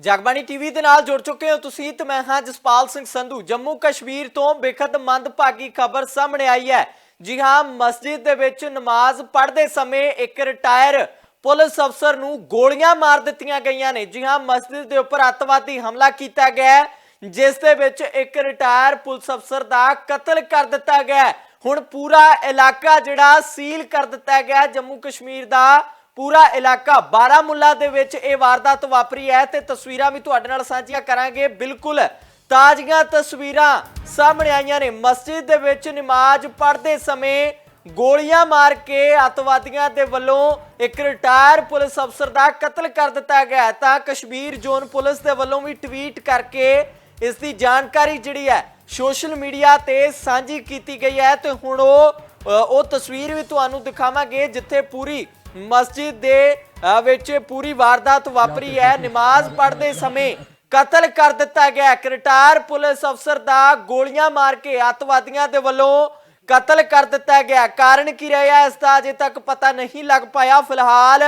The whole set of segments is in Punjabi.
ਜਗਬਾਣੀ ਟੀਵੀ ਦੇ ਨਾਲ ਜੁੜ ਚੁੱਕੇ ਹੋ ਤੁਸੀਂ ਤੇ ਮੈਂ ਹਾਂ ਜਸਪਾਲ ਸਿੰਘ ਸੰਧੂ। ਜੰਮੂ ਕਸ਼ਮੀਰ ਤੋਂ ਬੇਖਤ ਮੰਦਭਾਗੀ ਖਬਰ ਸਾਹਮਣੇ ਆਈ ਹੈ। ਜੀ ਹਾਂ, ਮਸਜਿਦ ਦੇ ਵਿੱਚ ਨਮਾਜ਼ ਪੜ੍ਹਦੇ ਸਮੇਂ ਇੱਕ ਰਿਟਾਇਰ ਪੁਲਿਸ ਅਫਸਰ ਨੂੰ ਗੋਲੀਆਂ ਮਾਰ ਦਿੱਤੀਆਂ ਗਈਆਂ ਨੇ। ਜੀ ਹਾਂ, ਮਸਜਿਦ ਦੇ ਉੱਪਰ ਅੱਤਵਾਦੀ ਹਮਲਾ ਕੀਤਾ ਗਿਆ ਜਿਸ ਦੇ ਵਿੱਚ ਇੱਕ ਰਿਟਾਇਰ ਪੁਲਿਸ ਅਫਸਰ ਦਾ ਕਤਲ ਕਰ ਦਿੱਤਾ ਗਿਆ ਹੁਣ ਪੂਰਾ ਇਲਾਕਾ ਜਿਹੜਾ ਸੀਲ ਕਰ ਦਿੱਤਾ ਗਿਆ ਜੰਮੂ ਕਸ਼ਮੀਰ ਦਾ ਪੂਰਾ ਇਲਾਕਾ ਬਾਰਾਮੁੱਲਾ ਦੇ ਵਿੱਚ ਇਹ ਵਾਰਦਾਤ ਵਾਪਰੀ ਹੈ ਤੇ ਤਸਵੀਰਾਂ ਵੀ ਤੁਹਾਡੇ ਨਾਲ ਸਾਂਝੀਆਂ ਕਰਾਂਗੇ। ਬਿਲਕੁਲ ਤਾਜ਼ੀਆਂ ਤਸਵੀਰਾਂ ਸਾਹਮਣੇ ਆਈਆਂ ਨੇ। ਮਸਜਿਦ ਦੇ ਵਿੱਚ ਨਮਾਜ਼ ਪੜ੍ਹਦੇ ਸਮੇਂ ਗੋਲੀਆਂ ਮਾਰ ਕੇ ਅਤਵਾਦੀਆਂ ਦੇ ਵੱਲੋਂ ਇੱਕ ਰਿਟਾਇਰ ਪੁਲਿਸ ਅਫਸਰ ਦਾ ਕਤਲ ਕਰ ਦਿੱਤਾ ਗਿਆ ਤਾਂ ਕਸ਼ਮੀਰ ਜ਼ੋਨ ਪੁਲਿਸ ਦੇ ਵੱਲੋਂ ਵੀ ਟਵੀਟ ਕਰਕੇ ਇਸ ਦੀ ਜਾਣਕਾਰੀ ਜਿਹੜੀ ਹੈ ਸੋਸ਼ਲ ਮੀਡੀਆ ਤੇ ਸਾਂਝੀ ਕੀਤੀ ਗਈ ਹੈ ਤੇ ਹੁਣ ਉਹ ਉਹ ਤਸਵੀਰ ਵੀ ਤੁਹਾਨੂੰ ਦਿਖਾਵਾਂਗੇ ਜਿੱਥੇ ਪੂਰੀ ਮਸਜਿਦ ਦੇ ਵਿੱਚ ਪੂਰੀ ਵਾਰਦਾਤ ਵਾਪਰੀ ਹੈ। ਨਮਾਜ਼ ਪੜ੍ਹਦੇ ਸਮੇਂ ਕਤਲ ਕਰ ਦਿੱਤਾ ਗਿਆ। ਹੈ। ਰਿਟਾਇਰ ਪੁਲਿਸ ਅਫਸਰ ਦਾ ਗੋਲੀਆਂ ਮਾਰ ਕੇ ਅੱਤਵਾਦੀਆਂ ਦੇ ਵੱਲੋਂ ਕਤਲ ਕਰ ਦਿੱਤਾ ਗਿਆ। ਕਾਰਨ ਕੀ ਰਿਹਾ, ਇਸ ਦਾ ਅਜੇ ਤੱਕ ਪਤਾ ਨਹੀਂ ਲੱਗ ਪਾਇਆ। ਫਿਲਹਾਲ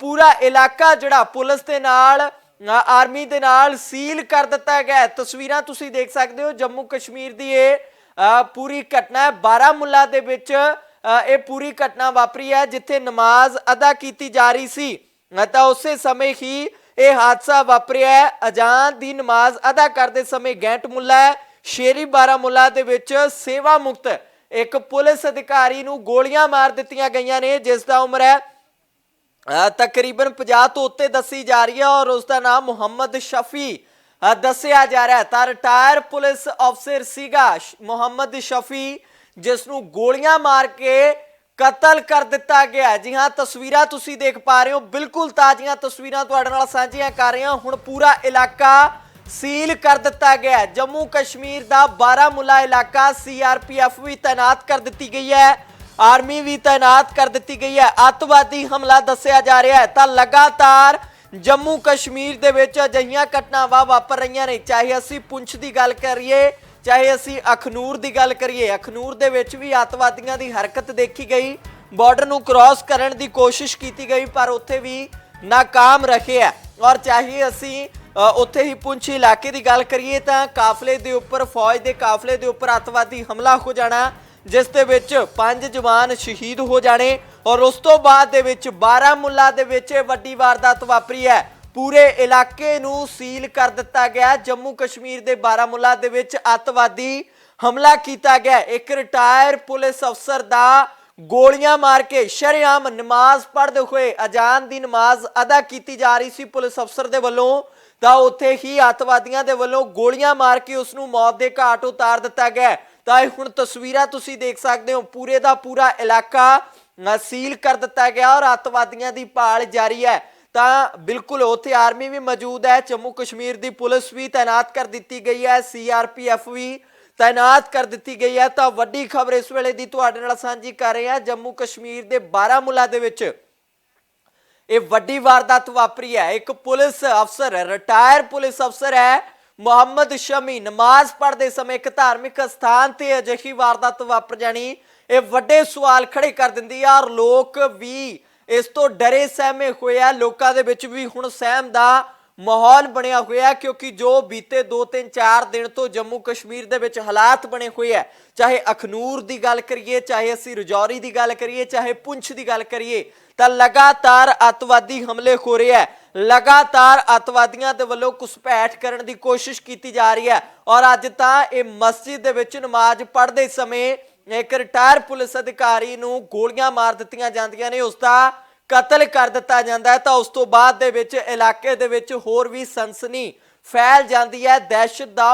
ਪੂਰਾ ਇਲਾਕਾ ਜਿਹੜਾ ਪੁਲਿਸ ਦੇ ਨਾਲ ਆਰਮੀ ਦੇ ਨਾਲ ਸੀਲ ਕਰ ਦਿੱਤਾ ਗਿਆ। ਤਸਵੀਰਾਂ ਤੁਸੀਂ ਦੇਖ ਸਕਦੇ ਹੋ। ਜੰਮੂ ਕਸ਼ਮੀਰ ਦੀ ਇਹ ਪੂਰੀ ਘਟਨਾ ਹੈ। ਬਾਰਾਮੁੱਲਾ ਦੇ ਵਿੱਚ ਇਹ ਪੂਰੀ ਘਟਨਾ ਵਾਪਰੀ ਹੈ ਜਿੱਥੇ ਨਮਾਜ਼ ਅਦਾ ਕੀਤੀ ਜਾ ਰਹੀ ਸੀ। ਤਾਂ ਉਸੇ ਸਮੇਂ ਹੀ ਇਹ ਹਾਦਸਾ ਵਾਪਰਿਆ ਹੈ। ਅਜ਼ਾਨ ਦੀ ਨਮਾਜ਼ ਅਦਾ ਕਰਦੇ ਸਮੇਂ ਗੈਂਟ ਮੁੱਲਾ ਸ਼ੇਰੀ ਬਾਰਾਮੁੱਲਾ ਦੇ ਵਿੱਚ ਸੇਵਾ ਮੁਕਤ ਇੱਕ ਪੁਲਿਸ ਅਧਿਕਾਰੀ ਨੂੰ ਗੋਲੀਆਂ ਮਾਰ ਦਿੱਤੀਆਂ ਗਈਆਂ ਨੇ, ਜਿਸ ਦਾ ਉਮਰ ਹੈ ਤਕਰੀਬਨ 50 ਤੋਂ ਉੱਤੇ ਦੱਸੀ ਜਾ ਰਹੀ ਹੈ ਔਰ ਉਸ ਦਾ ਨਾਮ ਮੁਹੰਮਦ ਸ਼ਫੀ ਦੱਸਿਆ ਜਾ ਰਿਹਾ ਹੈ। ਤਾਂ ਰਿਟਾਇਰ ਪੁਲਿਸ ਅਫਸਰ ਸੀਗਾ ਮੁਹੰਮਦ ਸ਼ਫੀ। ਜਿਸ ਨੂੰ ਗੋਲੀਆਂ ਮਾਰ ਕੇ ਕਤਲ ਕਰ ਦਿੱਤਾ ਗਿਆ ਜੀ ਹਾਂ, ਤਸਵੀਰਾਂ ਤੁਸੀਂ ਦੇਖ ਪਾ ਰਹੇ ਹੋ। ਬਿਲਕੁਲ ਤਾਜ਼ੀਆਂ ਤਸਵੀਰਾਂ ਤੁਹਾਡੇ ਨਾਲ ਸਾਂਝੀਆਂ ਕਰ ਰਹੇ ਹਾਂ। ਹੁਣ ਪੂਰਾ ਇਲਾਕਾ ਸੀਲ ਕਰ ਦਿੱਤਾ ਗਿਆ ਜੰਮੂ ਕਸ਼ਮੀਰ ਦਾ ਬਾਰਾਮੁੱਲਾ ਇਲਾਕਾ ਸੀਆਰਪੀਐਫ ਵੀ ਤਾਇਨਾਤ ਕਰ ਦਿੱਤੀ ਗਈ ਹੈ। ਆਰਮੀ ਵੀ ਤਾਇਨਾਤ ਕਰ ਦਿੱਤੀ ਗਈ ਹੈ। ਅੱਤਵਾਦੀ ਹਮਲਾ ਦੱਸਿਆ ਜਾ ਰਿਹਾ ਹੈ। ਤਾਂ ਲਗਾਤਾਰ ਜੰਮੂ ਕਸ਼ਮੀਰ ਦੇ ਵਿੱਚ ਅਜਿਹੀਆਂ ਘਟਨਾਵਾਂ ਵਾਪਰ ਰਹੀਆਂ ਨੇ। ਚਾਹੇ ਅਸੀਂ ਪੁੰਛ ਦੀ ਗੱਲ ਕਰੀਏ ਚਾਹੇ ਅਸੀਂ ਅਖਨੂਰ ਦੀ ਗੱਲ ਕਰੀਏ, ਅਖਨੂਰ ਦੇ ਵਿੱਚ ਵੀ ਅੱਤਵਾਦੀਆਂ ਦੀ ਹਰਕਤ ਦੇਖੀ ਗਈ ਬਾਰਡਰ ਨੂੰ ਕ੍ਰਾਸ ਕਰਨ ਦੀ ਕੋਸ਼ਿਸ਼ ਕੀਤੀ ਗਈ, ਪਰ ਉੱਥੇ ਵੀ ਨਾਕਾਮ ਰਹੇ ਹੈ ਔਰ ਚਾਹੇ ਅਸੀਂ ਉੱਥੇ ਹੀ ਪੁੰਛ ਇਲਾਕੇ ਦੀ ਗੱਲ ਕਰੀਏ, ਤਾਂ ਕਾਫਲੇ ਦੇ ਉੱਪਰ, ਫੌਜ ਦੇ ਕਾਫਲੇ ਦੇ ਉੱਪਰ ਅੱਤਵਾਦੀ ਹਮਲਾ ਹੋ ਜਾਣਾ, ਜਿਸ ਦੇ ਵਿੱਚ ਪੰਜ ਜਵਾਨ ਸ਼ਹੀਦ ਹੋ ਜਾਣੇ, ਔਰ ਉਸ ਤੋਂ ਬਾਅਦ ਦੇ ਵਿੱਚ ਬਾਰਾਮੁੱਲਾ ਦੇ ਵਿੱਚ ਇਹ ਵੱਡੀ ਵਾਰਦਾਤ ਵਾਪਰੀ ਹੈ। ਪੂਰੇ ਇਲਾਕੇ ਨੂੰ ਸੀਲ ਕਰ ਦਿੱਤਾ ਗਿਆ। ਜੰਮੂ ਕਸ਼ਮੀਰ ਦੇ ਬਾਰਾਮੁੱਲਾ ਦੇ ਵਿੱਚ ਅੱਤਵਾਦੀ ਹਮਲਾ ਕੀਤਾ ਗਿਆ। ਇੱਕ ਰਿਟਾਇਰ ਪੁਲਿਸ ਅਫਸਰ ਦਾ ਗੋਲੀਆਂ ਮਾਰ ਕੇ ਸ਼ਰੇਆਮ ਨਮਾਜ਼ ਪੜ੍ਹਦੇ ਹੋਏ ਅਜ਼ਾਨ ਦੀ ਨਮਾਜ਼ ਅਦਾ ਕੀਤੀ ਜਾ ਰਹੀ ਸੀ। ਪੁਲਿਸ ਅਫਸਰ ਦੇ ਵੱਲੋਂ ਤਾਂ ਉੱਥੇ ਹੀ ਅੱਤਵਾਦੀਆਂ ਦੇ ਵੱਲੋਂ ਗੋਲੀਆਂ ਮਾਰ ਕੇ ਉਸ ਨੂੰ ਮੌਤ ਦੇ ਘਾਟ ਉਤਾਰ ਦਿੱਤਾ ਗਿਆ। ਤਾਂ ਇਹ ਹੁਣ ਤਸਵੀਰਾਂ ਤੁਸੀਂ ਦੇਖ ਸਕਦੇ ਹੋ। ਪੂਰੇ ਦਾ ਪੂਰਾ ਇਲਾਕਾ ਅ, ਸੀਲ ਕਰ ਦਿੱਤਾ ਗਿਆ ਔਰ ਅੱਤਵਾਦੀਆਂ ਦੀ ਭਾਲ ਜਾਰੀ ਹੈ। ਤਾਂ ਬਿਲਕੁਲ ਉੱਥੇ ਆਰਮੀ ਵੀ ਮੌਜੂਦ ਹੈ, ਜੰਮੂ ਕਸ਼ਮੀਰ ਦੀ ਪੁਲਿਸ ਵੀ ਤਾਇਨਾਤ ਕਰ ਦਿੱਤੀ ਗਈ ਹੈ ਸੀਆਰਪੀਐਫ ਵੀ ਤਾਇਨਾਤ ਕਰ ਦਿੱਤੀ ਗਈ ਹੈ। ਤਾਂ ਵੱਡੀ ਖਬਰ ਇਸ ਵੇਲੇ ਦੀ ਤੁਹਾਡੇ ਨਾਲ ਸਾਂਝੀ ਕਰ ਰਹੇ ਹਾਂ, ਜੰਮੂ ਕਸ਼ਮੀਰ ਦੇ ਬਾਰਾਮੂਲਾ ਦੇ ਵਿੱਚ ਇਹ ਵੱਡੀ ਵਾਰਦਾਤ ਵਾਪਰੀ ਹੈ। ਇੱਕ ਪੁਲਿਸ ਅਫਸਰ ਰਿਟਾਇਰ ਪੁਲਿਸ ਅਫਸਰ ਹੈ, ਮੁਹੰਮਦ ਸ਼ਮੀ। ਨਮਾਜ਼ ਪੜ੍ਹਦੇ ਸਮੇਂ ਇੱਕ ਧਾਰਮਿਕ ਸਥਾਨ ਤੇ ਅਜਿਹੀ ਵਾਰਦਾਤ ਵਾਪਰ ਜਾਣੀ ਇਹ ਵੱਡੇ ਸਵਾਲ ਖੜੇ ਕਰ ਦਿੰਦੀ ਆ ਔਰ ਲੋਕ ਵੀ ਇਸ ਤੋਂ ਡਰੇ ਸਹਿਮੇ ਹੋਏ ਆ, ਲੋਕਾਂ ਦੇ ਵਿੱਚ ਵੀ ਹੁਣ ਸਹਿਮ ਦਾ ਮਾਹੌਲ ਬਣਿਆ ਹੋਇਆ ਕਿਉਂਕਿ ਜੋ ਬੀਤੇ 2 3 4 ਦਿਨ ਤੋਂ ਜੰਮੂ ਕਸ਼ਮੀਰ ਦੇ ਵਿੱਚ ਹਾਲਾਤ ਬਣੇ ਹੋਏ ਆ, ਚਾਹੇ ਅਖਨੂਰ ਦੀ ਗੱਲ ਕਰੀਏ, ਚਾਹੇ ਅਸੀਂ ਰਜੌਰੀ ਦੀ ਗੱਲ ਕਰੀਏ, ਚਾਹੇ ਪੁੰਛ ਦੀ ਗੱਲ ਕਰੀਏ, ਤਾਂ ਲਗਾਤਾਰ ਅੱਤਵਾਦੀ ਹਮਲੇ ਹੋ ਰਹੇ ਹੈ ਲਗਾਤਾਰ ਅੱਤਵਾਦੀਆਂ ਦੇ ਵੱਲੋਂ ਘੁਸਪੈਠ ਕਰਨ ਦੀ ਕੋਸ਼ਿਸ਼ ਕੀਤੀ ਜਾ ਰਹੀ ਹੈ, ਔਰ ਅੱਜ ਤਾਂ ਇਹ ਮਸਜਿਦ ਦੇ ਵਿੱਚ ਨਮਾਜ਼ ਪੜ੍ਹਦੇ ਸਮੇਂ ਇੱਕ ਰਿਟਾਇਰ ਪੁਲਿਸ ਅਧਿਕਾਰੀ ਨੂੰ ਗੋਲੀਆਂ ਮਾਰ ਦਿੱਤੀਆਂ ਜਾਂਦੀਆਂ ਨੇ, ਉਸ ਦਾ ਕਤਲ ਕਰ ਦਿੱਤਾ ਜਾਂਦਾ ਹੈ। ਤਾਂ ਉਸ ਤੋਂ ਬਾਅਦ ਦੇ ਵਿੱਚ ਇਲਾਕੇ ਦੇ ਵਿੱਚ ਹੋਰ ਵੀ ਸਨਸਨੀ ਫੈਲ ਜਾਂਦੀ ਹੈ। ਦਹਿਸ਼ਤ ਦਾ